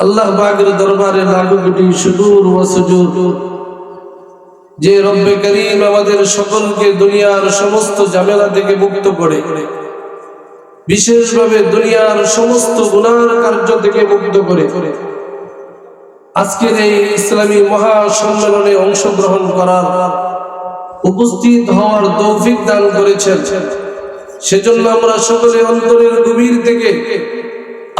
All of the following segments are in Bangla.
আল্লাহ পাকের দরবারে কোটি সুদূর ও সুজুর যে রব্বে করিম আমাদের সকলকে দুনিয়ার সমস্ত ঝামেলা থেকে মুক্ত করে, বিশেষভাবে দুনিয়ার সমস্ত গুনার কার্য থেকে মুক্ত করে, আজকের এই ইসলামী মহাসম্মেলনে অংশগ্রহণ করার উপস্থিত হওয়ার তৌফিক দান করেছেন। সেজন্য আমরা সকলে অন্তরের গভীর থেকে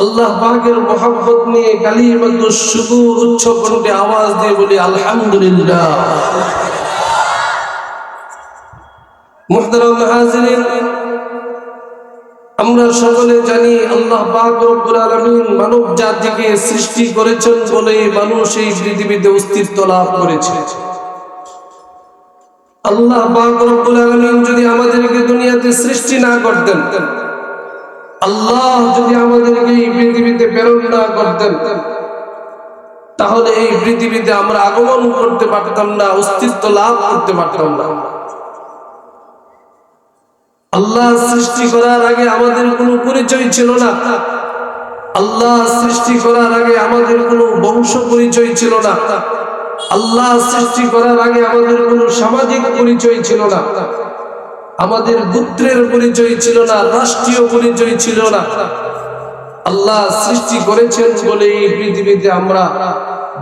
আল্লাহ পাকের মহাব্বত নিয়ে কালিমাত সুদূর উচ্চ কণ্ঠে আওয়াজ দিয়ে বলি, আলহামদুলিল্লাহ। আমরা সকলে জানি আল্লাহ মানব জাতিকে সৃষ্টি করেছেন বলে মানুষ এই পৃথিবীতে অস্তিত্ব লাভ করেছে। আল্লাহ পাক আলামিন যদি আমাদেরকে দুনিয়াতে সৃষ্টি না করতেন আল্লাহ যদি আমাদেরকে এই পৃথিবীতে প্রেরণ না করতেন, তাহলে এই পৃথিবীতে আমরা আগমন করতে পারতাম না, অস্তিত্ব লাভ করতে পারতাম না। আল্লাহ সৃষ্টি করার আগে আমাদের কোনো পরিচয় ছিল না। আল্লাহ সৃষ্টি করার আগে আমাদের কোনো বংশ পরিচয় ছিল না। আল্লাহ সৃষ্টি করার আগে আমাদের কোনো সামাজিক পরিচয় ছিল না। আমাদের গোত্রের পরিচয় ছিল না, রাষ্ট্রীয় পরিচয় ছিল না। আল্লাহ সৃষ্টি করেছেন বলে এই পৃথিবীতে আমরা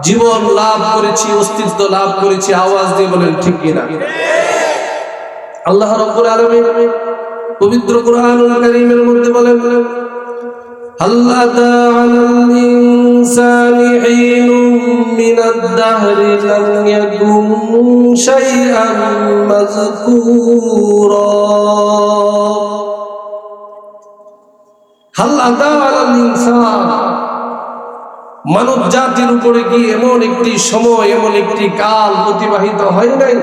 জীবন লাভ করেছি, অস্তিত্ব লাভ করেছি, আওয়াজ দিয়ে বলেন ঠিক কিনা? আল্লাহ রব্বুল আলামিন পবিত্র কুরআনুল কারীমের মধ্যে বলেন, আল্লাহ তাআলা الإنسان حين من الدهر لم يكن شيئا مذكورا هل أتى على الإنسان মানব জাতির উপরে কি এমন একটি সময় এমন একটি কাল অতিবাহিত হয় নাই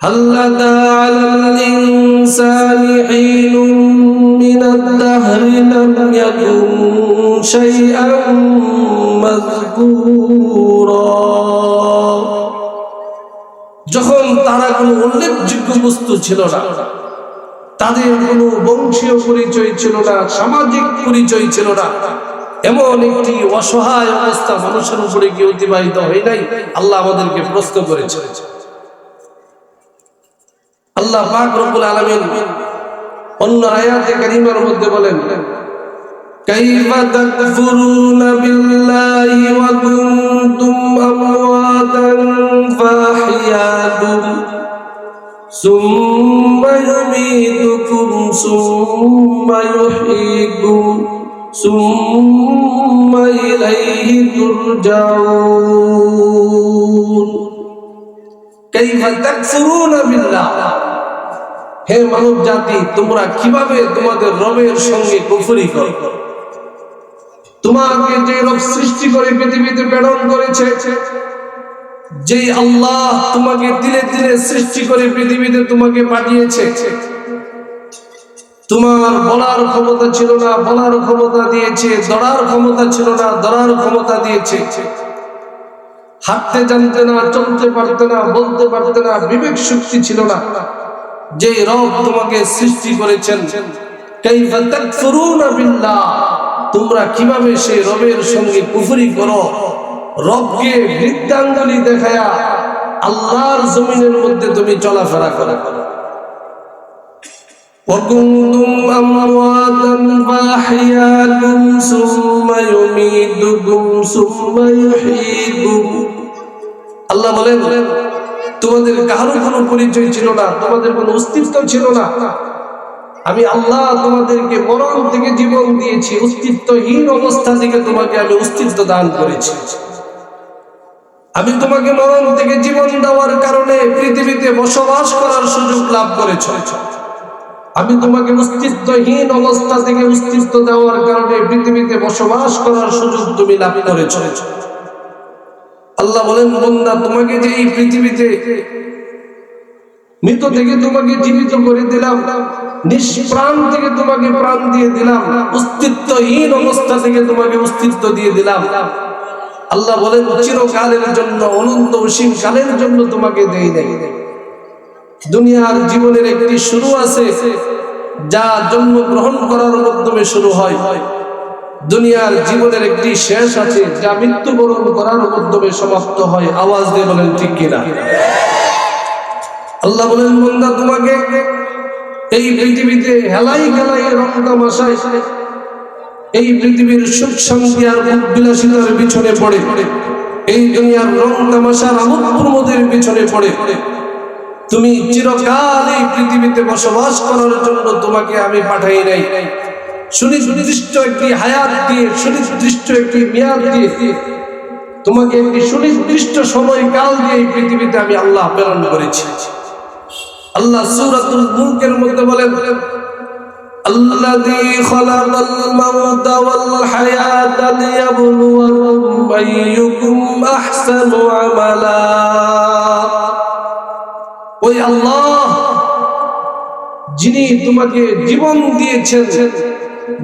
هل أتى على الإنسان حين من الدهر لم يكن شيئا مذكورا যখন তারা কোনো উল্লেখযোগ্য বস্তু ছিল না তাদের কোনো বংশীয় পরিচয় ছিল না সামাজিক পরিচয় ছিল না এমন একটি অসহায় অবস্থা মানুষের উপরে কি অতিবাহিত হয় নাই আল্লাহ আমাদেরকে প্রশ্ন করেছে আল্লাহ পাক রব্বুল আলামিন অন্য আয়াতে কারিমার মধ্যে বলেন তাকফুরুনা বিল্লাহি ওয়া কুনতুম আমওয়াতান ফাহিয়াকুম সুম্মা ইউমীতুকুম সুম্মা ইউহয়িকুম সুম্মা ইলাইহি তুরজাউন। কাইফা তাকফুরুনা বিল্লাহ। হে মানব জাতি, তোমরা কীভাবে তোমাদের রবের সঙ্গে কুফরি করো? তোমাকে যে রব সৃষ্টি করে পৃথিবীতে প্রেরণ করেছে যে আল্লাহ তোমাকে দিলে দিলে সৃষ্টি করে পৃথিবীতে তোমাকে পাঠিয়েছে, তোমার বলার ক্ষমতা ছিল না, বলার ক্ষমতা দিয়েছে দড়ার ক্ষমতা ছিল না দড়ার ক্ষমতা দিয়েছে। হাঁটতে জানতে না, চলতে পারতে না, বলতে পারতে না, বিবেক শক্তি ছিল না। যে রব তোমাকে সৃষ্টি করেছেন কাইফা তাকফুরুনা বিল্লাহ তোমরা কিভাবে সেই রবের সঙ্গে কুফরি করো রবকে বৃদ্ধাঙ্গুলি দেখায়া আল্লাহর জমিনের মধ্যে তুমি চলাফেরা করো وكنتم أمواتا فأحياكم ثم يميتكم ثم يحييكم আল্লাহ বলেন তোমাদের কারও কোনো পরিচয় ছিল না, তোমাদের কোনো অস্তিত্ব ছিল না। আমি আল্লাহ তোমাদেরকে মরণ থেকে জীবন দিয়েছি, অস্তিত্বহীন অবস্থা থেকে তোমাকে আমি অস্তিত্ব দান করেছি। আমি তোমাকে মরণ থেকে জীবন দেওয়ার কারণে পৃথিবীতে বসবাস করার সুযোগ লাভ করেছ। আমি তোমাকে অস্তিত্বহীন অবস্থা থেকে অস্তিত্ব দেওয়ার কারণে পৃথিবীতে বসবাস করার সুযোগ তুমি লাভ করেছ। আল্লাহ বলেন, বন্দা, তোমাকে যে এই পৃথিবীতে মৃত থেকে তোমাকে জীবিত করে দিলাম, নিষ্প্রাণ থেকে তোমাকে প্রাণ দিয়ে দিলাম, অস্তিত্বহীন অবস্থা থেকে তোমাকে অস্তিত্ব দিয়ে দিলাম। আল্লাহ বলেন, চিরকালের জন্য, অনন্ত অসীম কালের জন্য তোমাকে দেই নাই। দুনিয়ার জীবনের একটি শুরু আছে, যা জন্ম গ্রহণ করার মাধ্যমে শুরু হয়। দুনিয়ার জীবনের একটি শেষ আছে, যা মৃত্যুবরণ করার মাধ্যমে সমাপ্ত হয়। আওয়াজ দিয়ে বলেন, ঠিক কিনা? আল্লাহ বলেন, বন্দা, তোমাকে এই পৃথিবীতে হেলাই খেলাই রং তামাশায় এই পৃথিবীর সুখ শান্তি আর বিলাসিতার পিছনে পড়ে। এই দুনিয়ার রং তামাশার আমোদ প্রমোদের পিছনে পড়ে। তুমি চিরকাল এই পৃথিবীতে বসবাস করার জন্য তোমাকে আমি পাঠাই নাই। সুনির্দিষ্ট একটি হায়াত দিয়ে সুনির্দিষ্ট একটি মেয়াদ দিয়ে তোমাকে একটি সুনির্দিষ্ট সময় কাল দিয়ে এই পৃথিবীতে আমি আল্লাহ প্রেরণ করেছি আল্লাহ সূরাতুল মুলকের মধ্যে বলেন الذي خلق الموت والحياة ليبلوكم أيكم أحسن عملا ওই আল্লাহ যিনি তোমাকে জীবন দিয়েছেন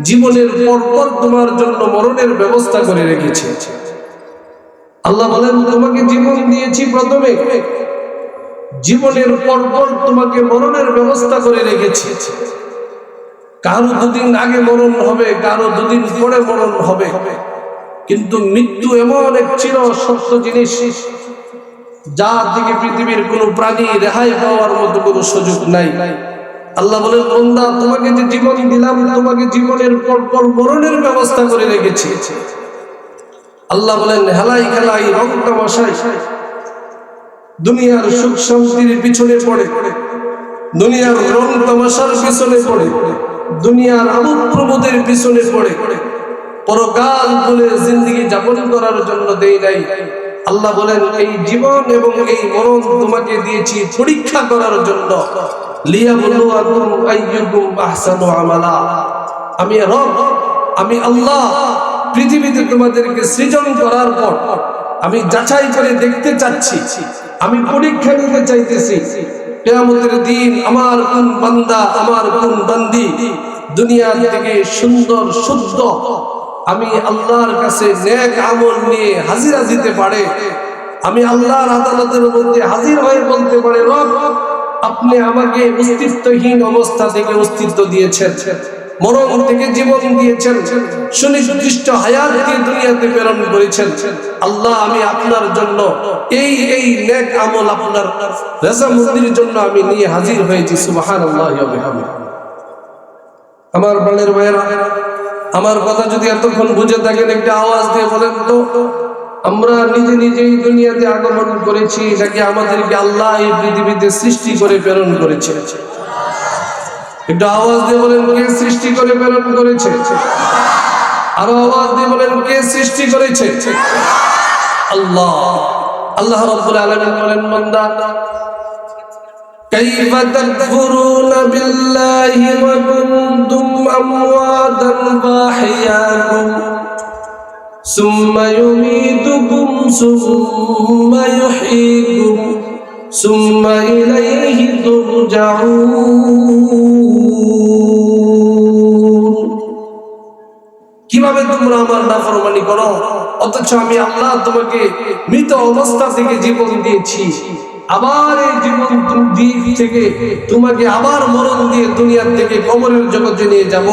জীবনের পরপর তোমার জন্য মরণের ব্যবস্থা করে রেখেছে। আল্লাহ বলেন, তোমাকে জীবন দিয়েছি প্রথমে। জীবনের পরপর তোমাকে মরণের ব্যবস্থা করে রেখেছি। কারও দুদিন আগে মরণ হবে, কারও দুদিন পরে মরণ হবে। কিন্তু মৃত্যু এমন এক চির সত্য জিনিস, যার দিকে পৃথিবীর কোনো প্রাণী রেহাই পাওয়ার মতো কোনো সুযোগ নাই। আল্লাহ বলেন, বন্দা, তোমাকে যে জীবন দিলাম, তোমাকে জীবনের পর পর মরণের ব্যবস্থা করে রেখেছি। আল্লাহ বলেন, হেলাই খেলাই, রং তামাশাই, দুনিয়ার সুখ শান্তির পিছনে পড়ে, দুনিয়ার রং তামাশার পিছনে পড়ে, দুনিয়ার আমোদ প্রমোদের পিছনে পড়ে। পরকাল বলে জিন্দগি যাপন করার জন্য দেই নাই। আল্লাহ বলেন, এই জীবন এবং এই মরণ তোমাকে দিয়েছি পরীক্ষা করার জন্য। আমি রব, আমি আল্লাহ, পৃথিবীতে তোমাদেরকে সৃজন করার পর আমি যাচাই করে দেখতে চাচ্ছি, আমি পরীক্ষা নিতে চাইতেছি। কেয়ামতের দিন আমার কোন বান্দা, আমার কোন বান্দি দুনিয়া থেকে সুন্দর, শুদ্ধ, আমি আল্লাহর কাছে নিয়ে হাজিরা দিতে পারে। আমি আল্লাহর আদালতের মধ্যে হাজির হয়ে বলতে পারে, রব আপনি আমাকে অস্তিত্বহীন অবস্থা থেকে অস্তিত্ব দিয়েছেন। মরণ থেকে জীবন দিয়েছেন। সুনির্দিষ্ট হায়াত দিয়ে দুনিয়াতে প্রেরণ করেছেন। আল্লাহ, আমি আপনার জন্য এই এই নেক আমল আপনার রেজামন্দির জন্য আমি নিয়ে হাজির হয়েছি। সুবাহান আল্লাহ আমার প্রাণের ভাইয়েরা, আমার কথা যদি এতক্ষণ বুঝে থাকেন, একটা আওয়াজ দিয়ে বলেন তো। আমরা নিজে নিজেই দুনিয়াতে আগমন করেছি নাকি আমাদেরকে আল্লাহ এই পৃথিবীতে সৃষ্টি করে প্রেরণ করেছে একটু আওয়াজ দিয়ে বলেন কে সৃষ্টি করে প্রেরণ করেছে আরো আওয়াজ দিয়ে বলেন কে সৃষ্টি করেছে আল্লাহ আল্লাহ রাব্বুল আলামিন বলেন বান্দা كيف تكفرون بالله وكنتم أمواتا فأحياكم ثم يميتكم ثم يحييكم ثم إليه ترجعون কিভাবে তোমরা আমার নাফরমানি করো অথচ আমি আল্লাহ তোমাকে মৃত অবস্থা থেকে জীবন দিয়েছি আবার এই জীবন দিক থেকে, তোমাকে আবার মরণ দিয়ে দুনিয়ার থেকে কবরের জগতে নিয়ে যাব।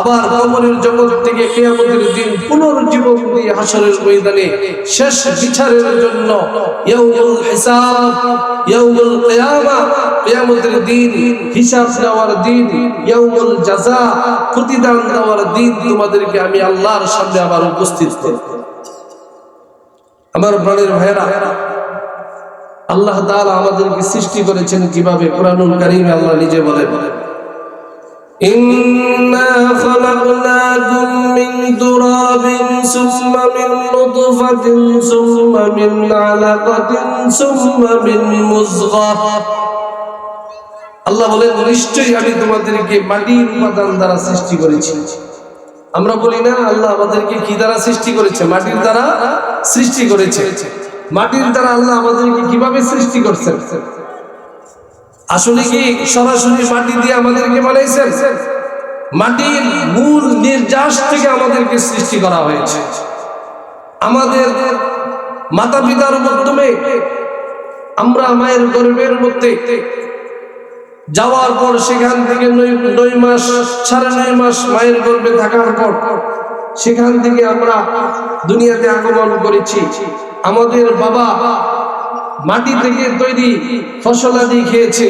আবার কবরের জগৎ থেকে কিয়ামতের দিন পুনর্জীবন দিয়ে হাসরের ময়দানে শেষ বিচারের জন্য ইয়াউমুল হিসাব, ইয়াউমুল কিয়ামা, কিয়ামতের দিন হিসাব নেওয়ার দিন, ইয়াউমুল জাযা, প্রতিদান দেওয়ার দিন তোমাদেরকে আমি আল্লাহর সামনে আবার উপস্থিত করব। আমার প্রাণের ভাইয়েরা আল্লাহ তাআলা আমাদেরকে সৃষ্টি করেছেন কীভাবে? কুরআনুল কারীমে আল্লাহ নিজে বলে ইন্না খালাকনাকুম মিন তুরাবিন সুম্মা মিন নুতফাতিন সুম্মা মিন আলাকাতিন সুম্মা মিন মুযগা আল্লাহ বলেন, নিশ্চয়ই আমি তোমাদেরকে মাটির উপাদান দ্বারা সৃষ্টি করেছি। আমরা বলি, না, আল্লাহ আমাদেরকে কি দ্বারা সৃষ্টি করেছে? মাটির দ্বারা সৃষ্টি করেছে। মাটির দ্বারা আল্লাহ আমাদেরকে কীভাবে সৃষ্টি করছেন? আসলে কি সরাসরি মাটি দিয়ে আমাদেরকে বানাইছেন? মাটির মূল নির্যাস থেকে আমাদেরকে সৃষ্টি করা হয়েছে। আমাদের মাতা পিতার মাধ্যমে আমরা মায়ের গর্ভের মধ্যে যাওয়ার পর সেখান থেকে নয় নয় মাস সাড়ে নয় মাস মায়ের গর্ভে থাকার পর সেখান থেকে আমরা দুনিয়াতে আগমন করেছি। আমাদের বাবা মাটি থেকে তৈরি ফসলাদি খেয়েছে।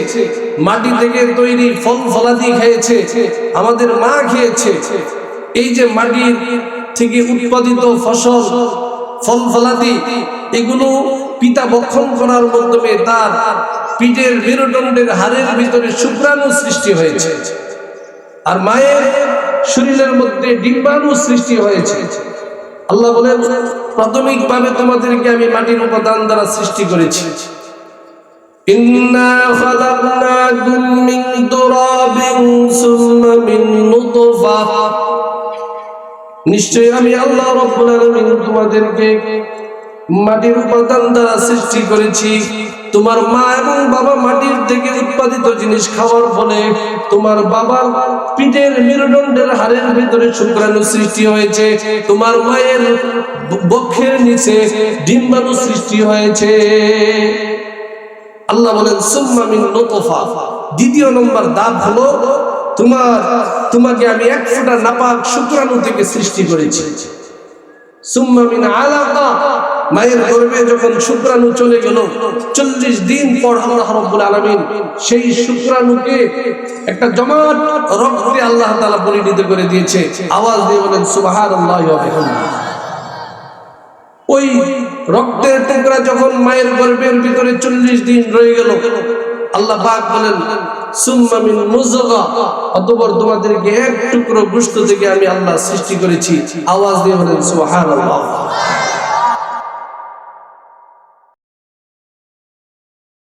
মাটি থেকে তৈরি ফল ফলাদি খেয়েছে। আমাদের মা খেয়েছে। এই যে মাটির থেকে উৎপাদিত ফসল, ফল ফলাদি এগুলো পিতা বক্ষণ করার মাধ্যমে তার পিঠের মেরুদণ্ডের হাড়ের ভিতরে শুক্রাণু সৃষ্টি হয়েছে। আর মায়ের শরীরের মধ্যে ডিম্বাণু সৃষ্টি হয়েছে আল্লাহ বলেন প্রাথমিকভাবে তোমাদেরকে আমি মাটির উপাদান দ্বারা সৃষ্টি করেছি إنا خلقناكم من تراب ثم من نطفة নিশ্চয়ই আমি আল্লাহ রব্বুল আলামিন তোমাদেরকে মাটির উপাদান দ্বারা সৃষ্টি করেছি তোমার মা এবং বাবা মাটির থেকে উৎপাদিত জিনিস খাওয়ার ফলে তোমার বাবার পিঠের মেরুদণ্ডের হাড়ের ভিতরে শুক্রাণু সৃষ্টি হয়েছে, তোমার মায়ের বক্ষের নিচে ডিম্বাণু সৃষ্টি হয়েছে। আল্লাহ বলেন, সুম্মা মিন নুতফা। দ্বিতীয় নম্বর দাব হলো, তোমার, তোমাকে আমি এক ফোঁটা নাপাক শুক্রাণু থেকে সৃষ্টি করেছি। সুম্মা মিন আলাকা। মায়ের গর্ভে যখন শুক্রাণু চলে গেল, চল্লিশ দিন পর আল্লাহ রব্বুল আলামিন সেই শুক্রাণুকে একটা জমাট রক্তে আল্লাহ তাআলা পরিণত করে দিয়েছে। আওয়াজ দিয়ে বলেন ওয়া বিহামদিহি। ওই রক্তের টুকরা যখন মায়ের গর্ভের ভিতরে চল্লিশ দিন রয়ে গেল, আল্লাহ পাক বলেন এক টুকরো গোশত থেকে আমি আল্লাহ সৃষ্টি করেছি। আওয়াজ দিয়ে বলেন, সুবহানাল্লাহ।